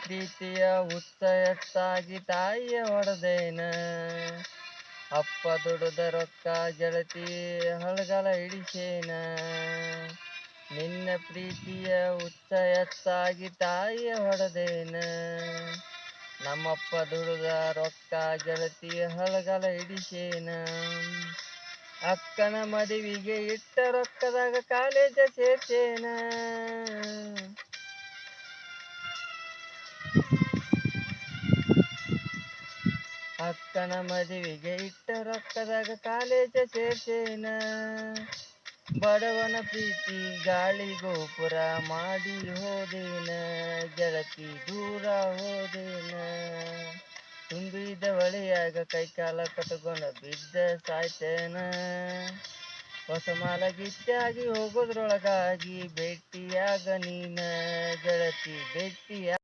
ಪ್ರೀತಿಯ ಹುತ್ತ ಎತ್ತಾಗಿ ತಾಯಿಯ ಹೊಡೆದೇನ? ಅಪ್ಪ ದುಡಿದ ರೊಕ್ಕ ಗೆಳತಿ ಹಳಗಲ ಹಿಡಿಸೇನ? ನಿನ್ನ ಪ್ರೀತಿಯ ಹುತ್ತ ಎತ್ತಾಗಿ ತಾಯಿಯ ಹೊಡೆದೇನ? ನಮ್ಮಪ್ಪ ದುಡಿದ ರೊಕ್ಕ ಗೆಳತಿ ಹಳಗಲ ಹಿಡಿಸೇನ? ಅಕ್ಕನ ಮದುವಿಗೆ ಇಟ್ಟ ರೊಕ್ಕದಾಗ ಕಾಲೇಜ ಸೇರ್ಸೇನ? ಅಕ್ಕನ ಮದುವಿಗೆ ಇಟ್ಟ ರೊಕ್ಕದಾಗ ಕಾಲೇಜ ಸೇರ್ಸೇನ? ಬಡವನ ಪ್ರೀತಿ ಗಾಳಿ ಗೋಪುರ ಮಾಡಿ ಹೋದೇನ? ಗೆಳತಿ ದೂರ ಹೋದೇನ? ತುಂಬಿದ ಒಳೆಯಾಗ ಕೈಕಾಲ ಕಟ್ಕೊಂಡು ಬಿದ್ದ ಸಾಯ್ತೇನ? ಹೊಸ ಮಾಲ ಗಿಚ್ಚಾಗಿ ಹೋಗೋದ್ರೊಳಗಾಗಿ ಭೇಟಿಯಾಗ ನೀನ? ಗೆಳತಿ ಭೇಟಿಯ